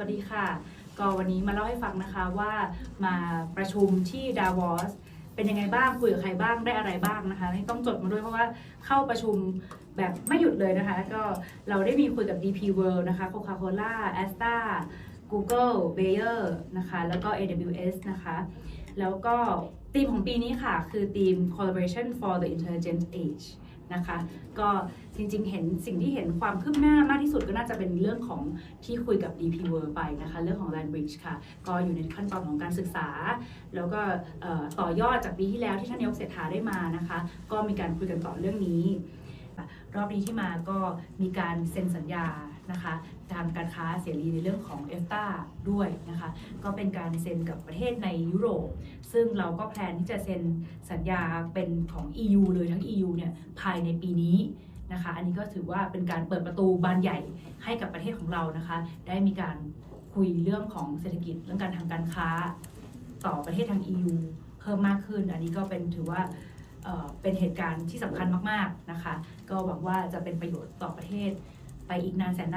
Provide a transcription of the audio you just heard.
วัสดีค่ะ ก็วันนี้มาเล่าให้ฟังนะคะว่ามาประชุมที่ดาวอสเป็นยังไงบ้างคุยกับใครบ้างได้อะไรบ้างนะคะนี่ต้องจดมาด้วยเพราะว่าเข้าประชุมแบบไม่หยุดเลยนะคะ ก็เราได้มีคุยกับ DP World นะคะ Coca-Cola Asta Google Bayer นะคะ แล้วก็ AWS นะคะ แล้วก็ธีมของปีนี้ค่ะ คือธีม collaboration for the intelligent age นะคะ ก็จริงๆ เห็นสิ่งที่เห็นความคืบหน้ามากที่สุดก็น่าจะเป็นเรื่องของที่คุยกับ DP World ไปนะคะ เรื่องของ Land Bridge ค่ะ ก็อยู่ในขั้นตอนของการศึกษา แล้วก็ต่อยอดจากปีที่แล้วที่ท่านนายกเศรษฐาได้มานะคะ ก็มีการคุยกันต่อเรื่องนี้ รอบนี้ที่มาก็มีการเซ็นสัญญานะคะทางการค้าเสรีในเรื่องของ e f t a ด้วยนะคะก็เป็นการเซ็นกับประเทศในยุโรป ซึ่งเราก็แพลนที่จะเซ็นสัญญาเป็นของ EU เลยทั้ง EU เนี่ยภายในปีนี้นะคะอันนี้ก็ถือว่าเป็นการเปิดประตูบานใหญ่ให้กับประเทศของเรานะคะ ได้มีการคุยเรื่องของเศรษฐกิจเรื่องการทางการค้า ต่อประเทศทาง EU เพิ่มมากขึ้น อันนี้ก็เป็นถือว่า เป็นเหตุการณ์ที่สำคัญมาก ๆ นะคะ ก็หวังว่าจะเป็นประโยชน์ต่อประเทศไปอีกนานแสนนาน